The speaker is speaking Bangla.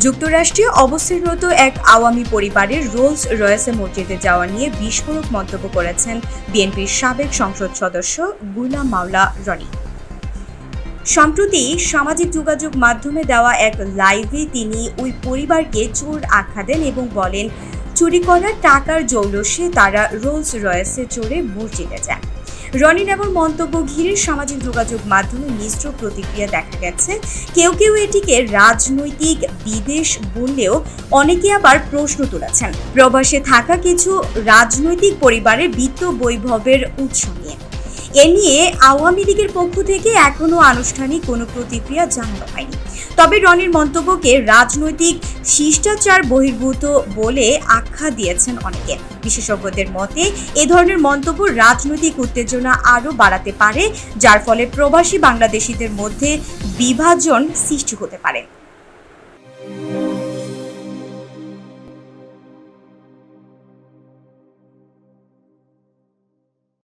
যুক্তরাষ্ট্রে অবস্থানরত এক আওয়ামী পরিবারের রোলস রয়েসে মসজিদে যাওয়া নিয়ে বিস্ফোরক মন্তব্য করেছেন বিএনপির সাবেক সংসদ সদস্য গুলাম মাওলা রনি। সম্প্রতি সামাজিক যোগাযোগ মাধ্যমে দেওয়া এক লাইভে তিনি ওই পরিবারকে চোর আখ্যা দেন এবং বলেন, চুরি করা টাকার জৌলসে তারা রোলস রয়েসে চড়ে মসজিদে যান। রনির এমন মন্তব্য ঘিরে সামাজিক যোগাযোগ মাধ্যমে মিশ্র প্রতিক্রিয়া দেখা গেছে। কেউ কেউ এটিকে রাজনৈতিক বিদেশ বললেও অনেকে আবার প্রশ্ন তুলেছেন। প্রবাসে থাকা কিছু রাজনৈতিক পরিবারের বিত্ত বৈভবের উৎস নিয়ে। এ নিয়ে আওয়ামী লীগের পক্ষ থেকে এখনও আনুষ্ঠানিক কোনো প্রতিক্রিয়া জানানো হয়নি। তবে রনির মন্তব্যকে রাজনৈতিক শিষ্টাচার বহির্ভূত বলে আখ্যা দিয়েছেন অনেকে। বিশেষজ্ঞদের মতে, এ ধরনের মন্তব্য রাজনৈতিক উত্তেজনা আরও বাড়াতে পারে, যার ফলে প্রবাসী বাংলাদেশিদের মধ্যে বিভাজন সৃষ্টি হতে পারে।